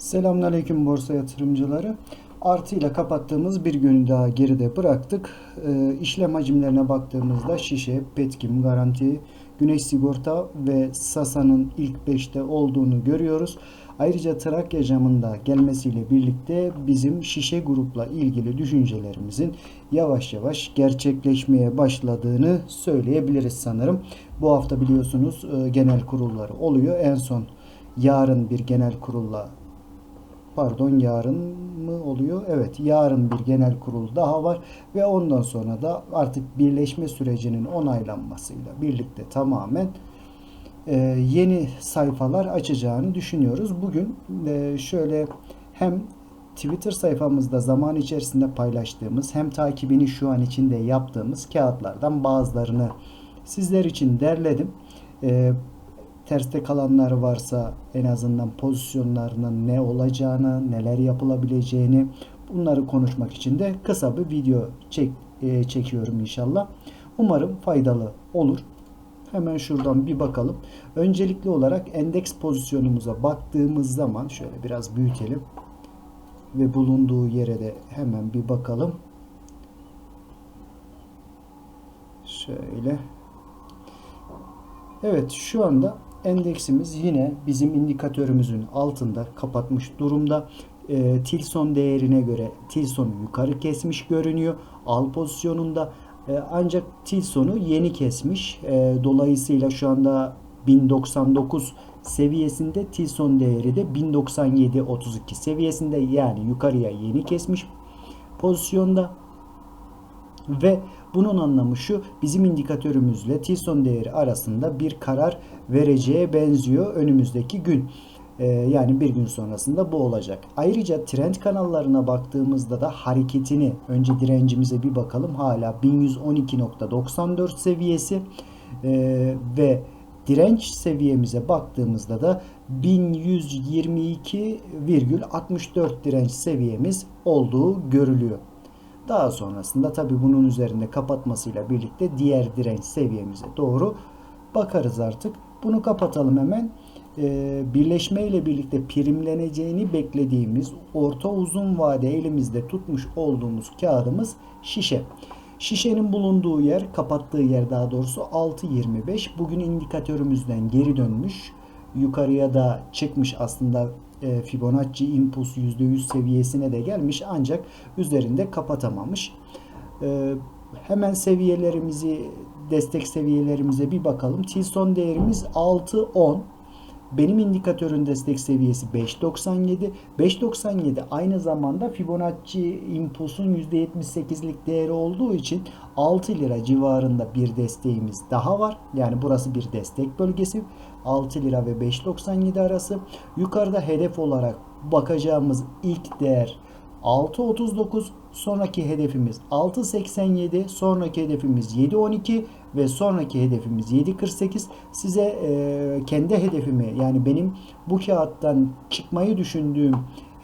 Selamünaleyküm borsa yatırımcıları. Artı ile kapattığımız bir günü daha geride bıraktık. Ee, işlem hacimlerine baktığımızda Şişe, Petkim, Garanti, Güneş Sigorta ve Sasa'nın ilk 5'te olduğunu görüyoruz. Ayrıca Trakya camında gelmesiyle birlikte bizim şişe grupla ilgili düşüncelerimizin yavaş yavaş gerçekleşmeye başladığını söyleyebiliriz sanırım. Bu hafta biliyorsunuz e, genel kurulları oluyor. En son yarın bir genel kurulla pardon yarın mı oluyor? Evet yarın bir genel kurul daha var ve ondan sonra da artık birleşme sürecinin onaylanmasıyla birlikte tamamen e, yeni sayfalar açacağını düşünüyoruz. Bugün e, şöyle hem Twitter sayfamızda zaman içerisinde paylaştığımız hem takibini şu an içinde yaptığımız kağıtlardan bazılarını sizler için derledim. Terste kalanlar varsa en azından pozisyonlarının ne olacağını, neler yapılabileceğini bunları konuşmak için de kısa bir video çek, e, çekiyorum inşallah. Umarım faydalı olur. Hemen şuradan bir bakalım. Öncelikli olarak endeks pozisyonumuza baktığımız zaman şöyle biraz büyütelim ve bulunduğu yere de hemen bir bakalım. Şöyle. Evet şu anda endeksimiz yine bizim indikatörümüzün altında kapatmış durumda. E, Tilson değerine göre Tilson'u yukarı kesmiş görünüyor. Al pozisyonunda e, ancak Tilson'u yeni kesmiş. E, dolayısıyla şu anda 1099 seviyesinde Tilson değeri de 1097.32 seviyesinde yani yukarıya yeni kesmiş pozisyonda ve bunun anlamı şu bizim indikatörümüzle Tilson değeri arasında bir karar vereceğe benziyor önümüzdeki gün. Ee, yani bir gün sonrasında bu olacak. Ayrıca trend kanallarına baktığımızda da hareketini önce direncimize bir bakalım. Hala 1112.94 seviyesi ee, ve direnç seviyemize baktığımızda da 1122,64 direnç seviyemiz olduğu görülüyor. Daha sonrasında tabi bunun üzerinde kapatmasıyla birlikte diğer direnç seviyemize doğru bakarız artık. Bunu kapatalım hemen. Ee, birleşme ile birlikte primleneceğini beklediğimiz orta uzun vade elimizde tutmuş olduğumuz kağıdımız şişe. Şişenin bulunduğu yer, kapattığı yer daha doğrusu 6.25. Bugün indikatörümüzden geri dönmüş. Yukarıya da çıkmış aslında e, Fibonacci impuls %100 seviyesine de gelmiş ancak üzerinde kapatamamış. E, hemen seviyelerimizi destek seviyelerimize bir bakalım. Tilson değerimiz 6.10 benim indikatörün destek seviyesi 5.97. 5.97 aynı zamanda Fibonacci impulsun %78'lik değeri olduğu için 6 lira civarında bir desteğimiz daha var. Yani burası bir destek bölgesi. 6 lira ve 5.97 arası. Yukarıda hedef olarak bakacağımız ilk değer 6.39 sonraki hedefimiz 6.87 sonraki hedefimiz 7.12 ve sonraki hedefimiz 7.48 size e, kendi hedefimi yani benim bu kağıttan çıkmayı düşündüğüm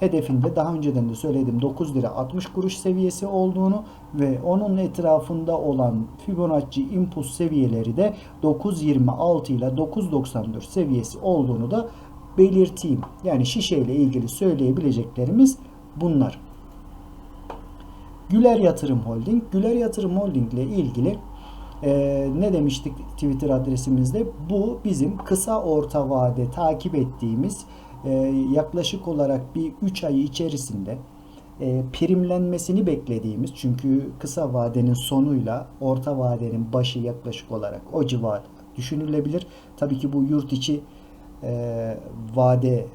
hedefinde daha önceden de söyledim 9 lira 60 kuruş seviyesi olduğunu ve onun etrafında olan Fibonacci impuls seviyeleri de 9.26 ile 9.94 seviyesi olduğunu da belirteyim. Yani şişe ile ilgili söyleyebileceklerimiz bunlar. Güler Yatırım Holding. Güler Yatırım Holding ile ilgili e, ne demiştik Twitter adresimizde? Bu bizim kısa orta vade takip ettiğimiz e, yaklaşık olarak bir 3 ay içerisinde e, primlenmesini beklediğimiz çünkü kısa vadenin sonuyla orta vadenin başı yaklaşık olarak o civar düşünülebilir. Tabii ki bu yurt içi e, vade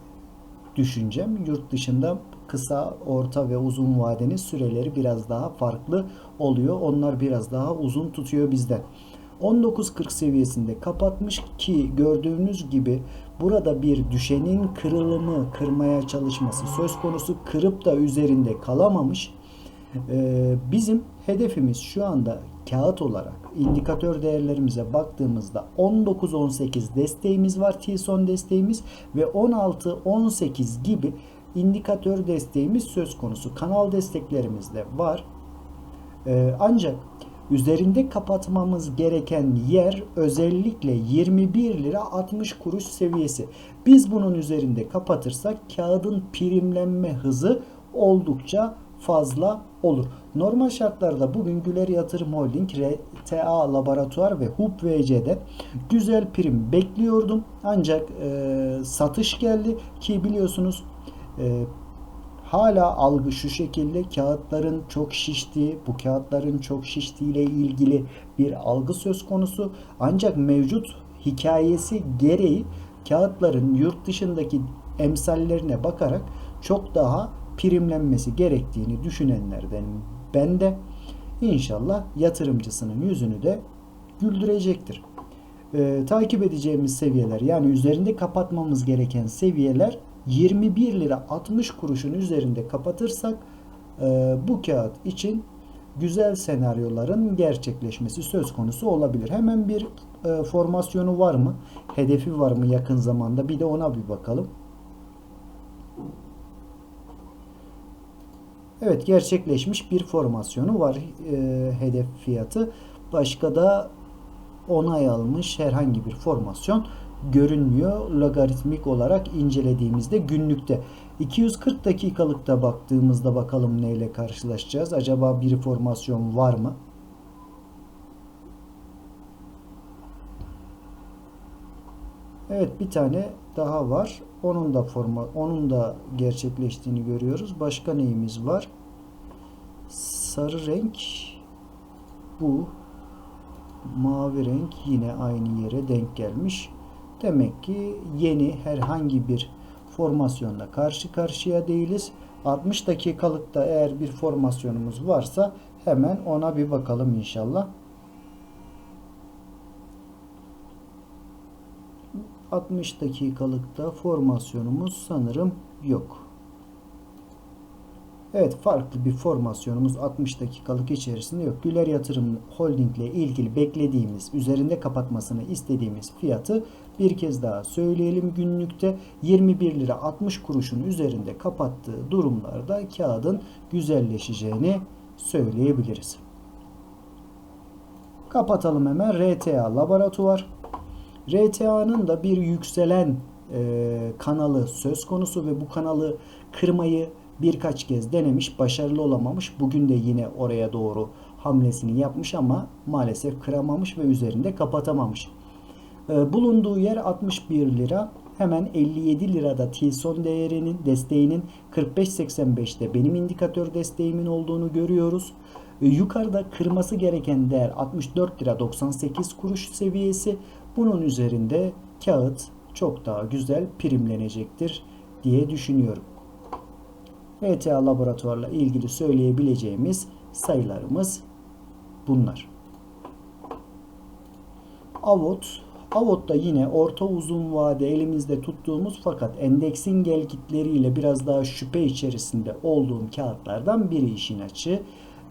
düşüncem. Yurt dışında kısa, orta ve uzun vadenin süreleri biraz daha farklı oluyor. Onlar biraz daha uzun tutuyor bizden. 19.40 seviyesinde kapatmış ki gördüğünüz gibi burada bir düşenin kırılımı kırmaya çalışması söz konusu kırıp da üzerinde kalamamış. Ee, bizim hedefimiz şu anda kağıt olarak indikatör değerlerimize baktığımızda 19-18 desteğimiz var Tilson desteğimiz ve 16-18 gibi indikatör desteğimiz söz konusu. Kanal desteklerimiz de var. Ee, ancak üzerinde kapatmamız gereken yer özellikle 21 lira 60 kuruş seviyesi. Biz bunun üzerinde kapatırsak kağıdın primlenme hızı oldukça fazla olur. Normal şartlarda bugün Güler Yatırım Holding, RTA Laboratuvar ve HUB VC'de güzel prim bekliyordum. Ancak e, satış geldi ki biliyorsunuz e, hala algı şu şekilde kağıtların çok şiştiği, bu kağıtların çok şiştiği ile ilgili bir algı söz konusu. Ancak mevcut hikayesi gereği kağıtların yurt dışındaki emsallerine bakarak çok daha primlenmesi gerektiğini düşünenlerden ben de inşallah yatırımcısının yüzünü de güldürecektir. Ee, takip edeceğimiz seviyeler yani üzerinde kapatmamız gereken seviyeler 21 lira 60 kuruşun üzerinde kapatırsak e, bu kağıt için güzel senaryoların gerçekleşmesi söz konusu olabilir. Hemen bir e, formasyonu var mı? Hedefi var mı yakın zamanda? Bir de ona bir bakalım. Evet gerçekleşmiş bir formasyonu var e, hedef fiyatı. Başka da onay almış herhangi bir formasyon görünmüyor logaritmik olarak incelediğimizde günlükte. 240 dakikalıkta baktığımızda bakalım neyle karşılaşacağız. Acaba bir formasyon var mı? Evet bir tane daha var. Onun da forma onun da gerçekleştiğini görüyoruz. Başka neyimiz var? Sarı renk bu. Mavi renk yine aynı yere denk gelmiş. Demek ki yeni herhangi bir formasyonla karşı karşıya değiliz. 60 dakikalıkta eğer bir formasyonumuz varsa hemen ona bir bakalım inşallah. 60 dakikalıkta formasyonumuz sanırım yok. Evet farklı bir formasyonumuz 60 dakikalık içerisinde yok. Güler Yatırım Holding ile ilgili beklediğimiz, üzerinde kapatmasını istediğimiz fiyatı bir kez daha söyleyelim. Günlükte 21 lira 60 kuruşun üzerinde kapattığı durumlarda kağıdın güzelleşeceğini söyleyebiliriz. Kapatalım hemen. RTA Laboratuvar. RTA'nın da bir yükselen e, kanalı söz konusu ve bu kanalı kırmayı birkaç kez denemiş, başarılı olamamış. Bugün de yine oraya doğru hamlesini yapmış ama maalesef kıramamış ve üzerinde kapatamamış. E, bulunduğu yer 61 lira. Hemen 57 lirada Tilson değerinin desteğinin 45.85'te benim indikatör desteğimin olduğunu görüyoruz. E, yukarıda kırması gereken değer 64 lira 98 kuruş seviyesi. Bunun üzerinde kağıt çok daha güzel primlenecektir diye düşünüyorum. ETA laboratuvarla ilgili söyleyebileceğimiz sayılarımız bunlar. Avot Avot da yine orta uzun vade elimizde tuttuğumuz fakat endeksin gelgitleriyle biraz daha şüphe içerisinde olduğum kağıtlardan biri işin açı.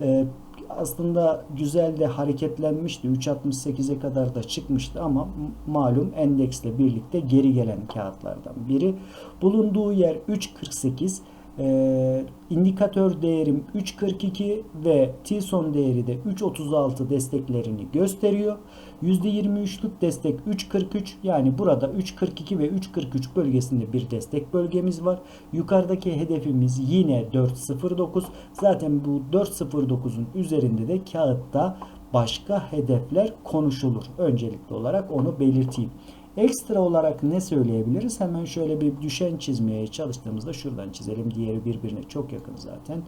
Ee, aslında güzel de hareketlenmişti. 3.68'e kadar da çıkmıştı ama malum endeksle birlikte geri gelen kağıtlardan biri. Bulunduğu yer 3.48. Ee, indikatör değerim 3.42 ve Tilson değeri de 3.36 desteklerini gösteriyor. %23'lük destek 3.43 yani burada 3.42 ve 3.43 bölgesinde bir destek bölgemiz var. Yukarıdaki hedefimiz yine 4.09. Zaten bu 4.09'un üzerinde de kağıtta başka hedefler konuşulur. Öncelikli olarak onu belirteyim. Ekstra olarak ne söyleyebiliriz? Hemen şöyle bir düşen çizmeye çalıştığımızda şuradan çizelim. Diğeri birbirine çok yakın zaten.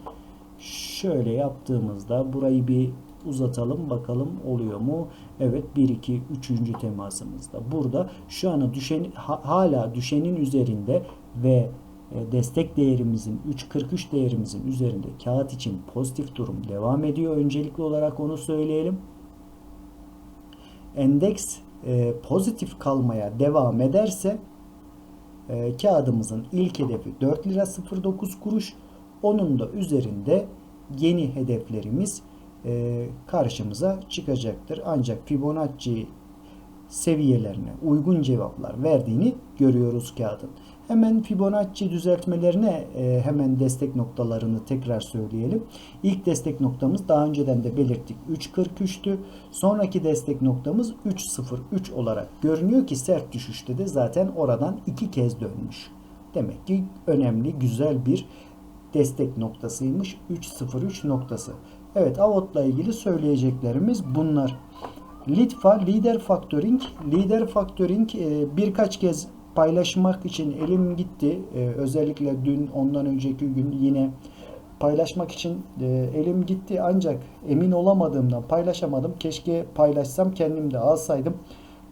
Şöyle yaptığımızda burayı bir uzatalım bakalım oluyor mu? Evet 1 2 3. temasımızda. Burada şu an düşen hala düşenin üzerinde ve e, destek değerimizin 3.43 değerimizin üzerinde kağıt için pozitif durum devam ediyor. Öncelikli olarak onu söyleyelim. Endeks e, pozitif kalmaya devam ederse e, kağıdımızın ilk hedefi 4 lira 09 kuruş. Onun da üzerinde yeni hedeflerimiz e, karşımıza çıkacaktır. Ancak Fibonacci seviyelerine uygun cevaplar verdiğini görüyoruz kağıdın. Hemen Fibonacci düzeltmelerine e, hemen destek noktalarını tekrar söyleyelim. İlk destek noktamız daha önceden de belirttik 3.43'tü. Sonraki destek noktamız 3.03 olarak görünüyor ki sert düşüşte de zaten oradan iki kez dönmüş. Demek ki önemli, güzel bir destek noktasıymış 3.03 noktası. Evet Avot'la ilgili söyleyeceklerimiz bunlar. Litfa Lider Factoring Lider Factoring e, birkaç kez paylaşmak için elim gitti. E, özellikle dün ondan önceki gün yine paylaşmak için e, elim gitti ancak emin olamadığımdan paylaşamadım. Keşke paylaşsam kendim de alsaydım.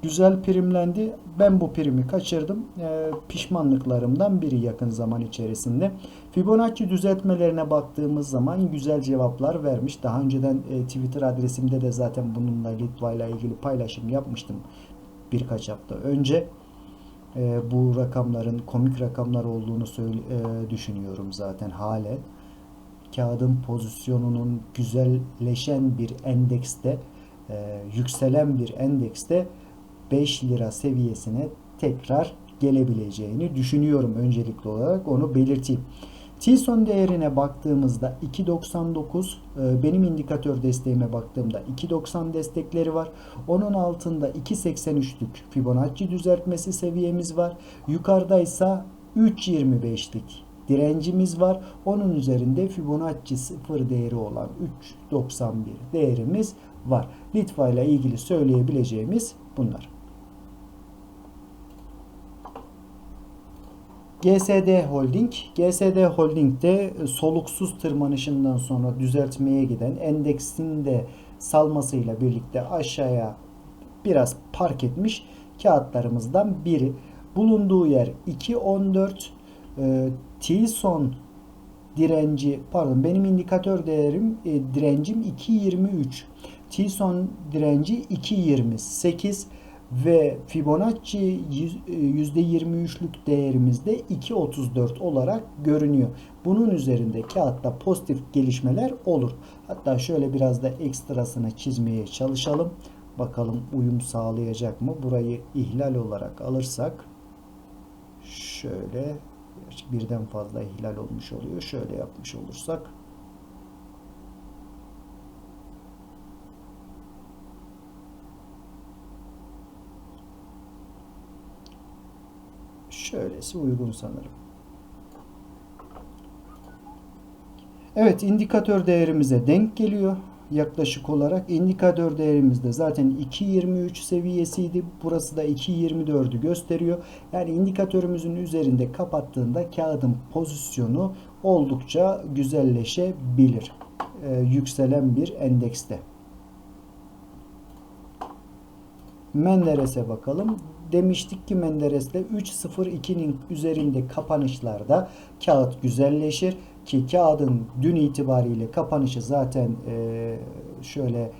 Güzel primlendi. Ben bu primi kaçırdım. E, pişmanlıklarımdan biri yakın zaman içerisinde. Fibonacci düzeltmelerine baktığımız zaman güzel cevaplar vermiş. Daha önceden e, Twitter adresimde de zaten bununla Litva ile ilgili paylaşım yapmıştım birkaç hafta önce. E, bu rakamların komik rakamlar olduğunu söyle, e, düşünüyorum zaten halen. Kağıdın pozisyonunun güzelleşen bir endekste, e, yükselen bir endekste 5 lira seviyesine tekrar gelebileceğini düşünüyorum öncelikli olarak onu belirteyim. T-son değerine baktığımızda 2.99 e, benim indikatör desteğime baktığımda 2.90 destekleri var. Onun altında 2.83'lük Fibonacci düzeltmesi seviyemiz var. Yukarıda ise 3.25'lik direncimiz var. Onun üzerinde Fibonacci sıfır değeri olan 3.91 değerimiz var. Litva ile ilgili söyleyebileceğimiz bunlar. GSD Holding. GSD Holding'de soluksuz tırmanışından sonra düzeltmeye giden endeksin de salmasıyla birlikte aşağıya biraz park etmiş kağıtlarımızdan biri. Bulunduğu yer 2.14 e, T-son direnci pardon benim indikatör değerim e, direncim 2.23 T-son direnci 2.28 ve Fibonacci %23'lük e, değerimizde 2.34 olarak görünüyor. Bunun üzerinde kağıtta pozitif gelişmeler olur. Hatta şöyle biraz da ekstrasını çizmeye çalışalım. Bakalım uyum sağlayacak mı? Burayı ihlal olarak alırsak şöyle birden fazla ihlal olmuş oluyor. Şöyle yapmış olursak Şöylesi uygun sanırım. Evet indikatör değerimize denk geliyor. Yaklaşık olarak indikatör değerimizde zaten 2.23 seviyesiydi. Burası da 2.24'ü gösteriyor. Yani indikatörümüzün üzerinde kapattığında kağıdın pozisyonu oldukça güzelleşebilir. Ee, yükselen bir endekste. Menderes'e bakalım demiştik ki Menderes'le 3.02'nin üzerinde kapanışlarda kağıt güzelleşir ki kağıdın dün itibariyle kapanışı zaten e, şöyle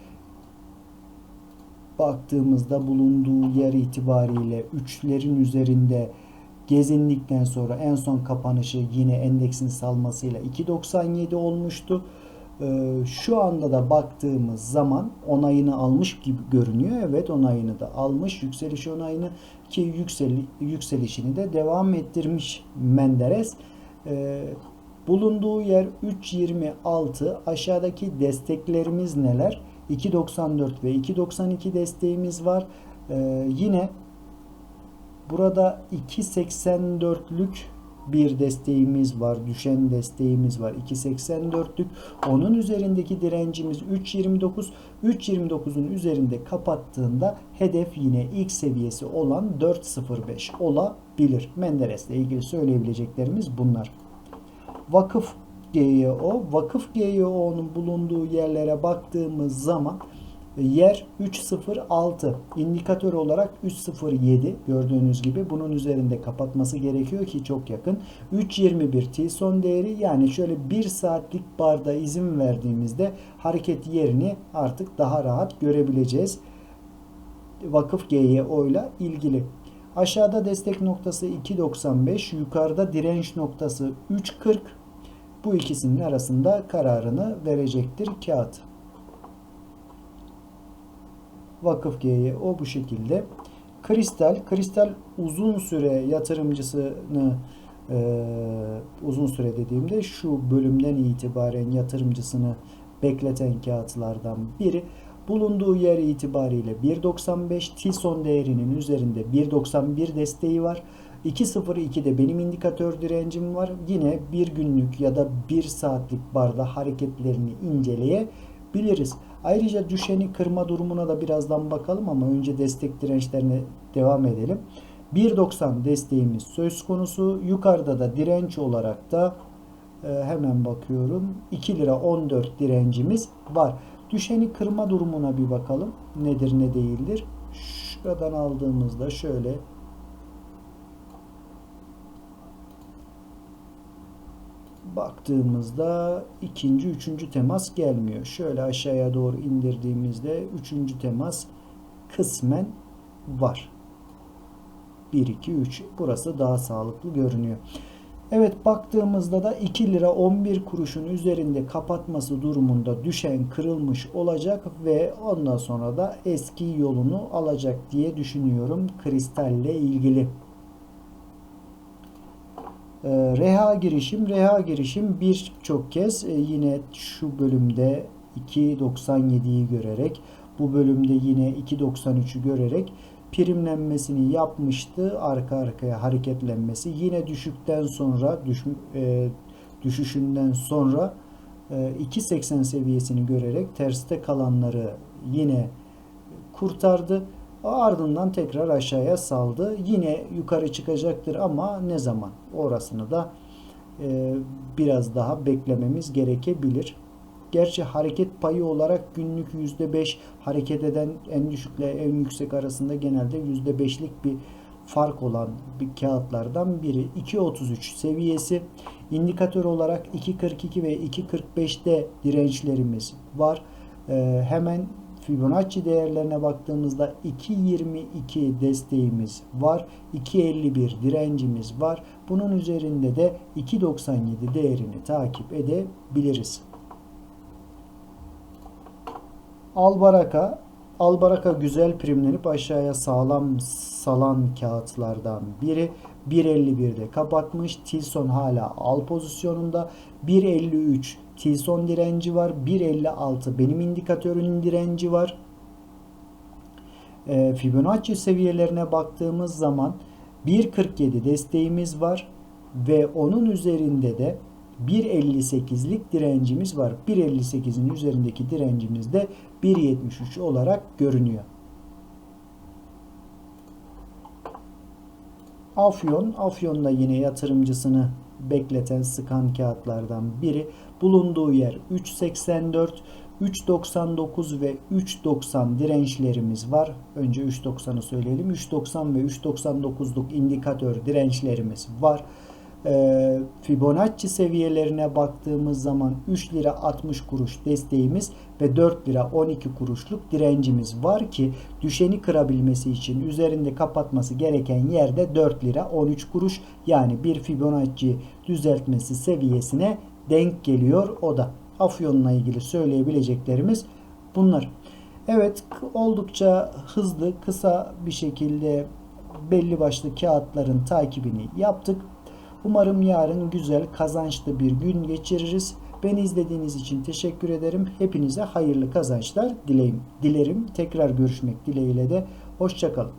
baktığımızda bulunduğu yer itibariyle 3'lerin üzerinde gezindikten sonra en son kapanışı yine endeksin salmasıyla 2.97 olmuştu. Ee, şu anda da baktığımız zaman onayını almış gibi görünüyor. Evet onayını da almış. Yükseliş onayını ki yüksel, yükselişini de devam ettirmiş Menderes. Ee, bulunduğu yer 3.26. Aşağıdaki desteklerimiz neler? 2.94 ve 2.92 desteğimiz var. Ee, yine burada 2.84'lük bir desteğimiz var. Düşen desteğimiz var. 2.84'lük. Onun üzerindeki direncimiz 3.29. 3.29'un üzerinde kapattığında hedef yine ilk seviyesi olan 4.05 olabilir. Menderes'le ilgili söyleyebileceklerimiz bunlar. Vakıf GYO. Vakıf GYO'nun bulunduğu yerlere baktığımız zaman Yer 306 indikatör olarak 307 gördüğünüz gibi bunun üzerinde kapatması gerekiyor ki çok yakın. 321 T son değeri yani şöyle 1 saatlik barda izin verdiğimizde hareket yerini artık daha rahat görebileceğiz. Vakıf GYO ile ilgili. Aşağıda destek noktası 2.95 yukarıda direnç noktası 3.40 bu ikisinin arasında kararını verecektir kağıt. Vakıf G'ye o bu şekilde. Kristal, Kristal uzun süre yatırımcısını e, uzun süre dediğimde şu bölümden itibaren yatırımcısını bekleten kağıtlardan biri. Bulunduğu yer itibariyle 1.95 Tilson değerinin üzerinde 1.91 desteği var. 2.02'de benim indikatör direncim var. Yine bir günlük ya da bir saatlik barda hareketlerini inceleyebiliriz. Ayrıca düşeni kırma durumuna da birazdan bakalım ama önce destek dirençlerine devam edelim. 1.90 desteğimiz söz konusu. Yukarıda da direnç olarak da e, hemen bakıyorum. 2 lira 14 direncimiz var. Düşeni kırma durumuna bir bakalım. Nedir ne değildir. Şuradan aldığımızda şöyle baktığımızda ikinci, üçüncü temas gelmiyor. Şöyle aşağıya doğru indirdiğimizde üçüncü temas kısmen var. 1, 2, 3. Burası daha sağlıklı görünüyor. Evet baktığımızda da 2 lira 11 kuruşun üzerinde kapatması durumunda düşen kırılmış olacak ve ondan sonra da eski yolunu alacak diye düşünüyorum kristalle ilgili. Ee, reha girişim, reha girişim birçok kez e, yine şu bölümde 2.97'yi görerek bu bölümde yine 2.93'ü görerek primlenmesini yapmıştı. Arka arkaya hareketlenmesi. Yine düşükten sonra düş, e, düşüşünden sonra e, 2.80 seviyesini görerek terste kalanları yine kurtardı. Ardından tekrar aşağıya saldı. Yine yukarı çıkacaktır ama ne zaman? Orasını da e, biraz daha beklememiz gerekebilir. Gerçi hareket payı olarak günlük %5 hareket eden en düşükle en yüksek arasında genelde %5'lik bir fark olan bir kağıtlardan biri. 2.33 seviyesi. İndikatör olarak 2.42 ve 2.45'te dirençlerimiz var. Ee, hemen Fibonacci değerlerine baktığımızda 2.22 desteğimiz var. 2.51 direncimiz var. Bunun üzerinde de 2.97 değerini takip edebiliriz. Albaraka Albaraka güzel primlenip aşağıya sağlam salan kağıtlardan biri. 1.51'de kapatmış. Tilson hala al pozisyonunda. 1.53 Tilson direnci var. 1.56 benim indikatörünün direnci var. E, Fibonacci seviyelerine baktığımız zaman 1.47 desteğimiz var ve onun üzerinde de 1.58'lik direncimiz var. 1.58'in üzerindeki direncimiz de 1.73 olarak görünüyor. Afyon, Afyon'da yine yatırımcısını bekleten sıkan kağıtlardan biri. Bulunduğu yer 3.84, 3.99 ve 3.90 dirençlerimiz var. Önce 3.90'ı söyleyelim. 3.90 ve 3.99'luk indikatör dirençlerimiz var. Ee, Fibonacci seviyelerine baktığımız zaman 3 lira 60 kuruş desteğimiz ve 4 lira 12 kuruşluk direncimiz var ki düşeni kırabilmesi için üzerinde kapatması gereken yerde 4 lira 13 kuruş yani bir Fibonacci düzeltmesi seviyesine denk geliyor o da. Afyon'la ilgili söyleyebileceklerimiz bunlar. Evet oldukça hızlı kısa bir şekilde belli başlı kağıtların takibini yaptık. Umarım yarın güzel, kazançlı bir gün geçiririz. Beni izlediğiniz için teşekkür ederim. Hepinize hayırlı kazançlar dileyim. dilerim. Tekrar görüşmek dileğiyle de hoşçakalın.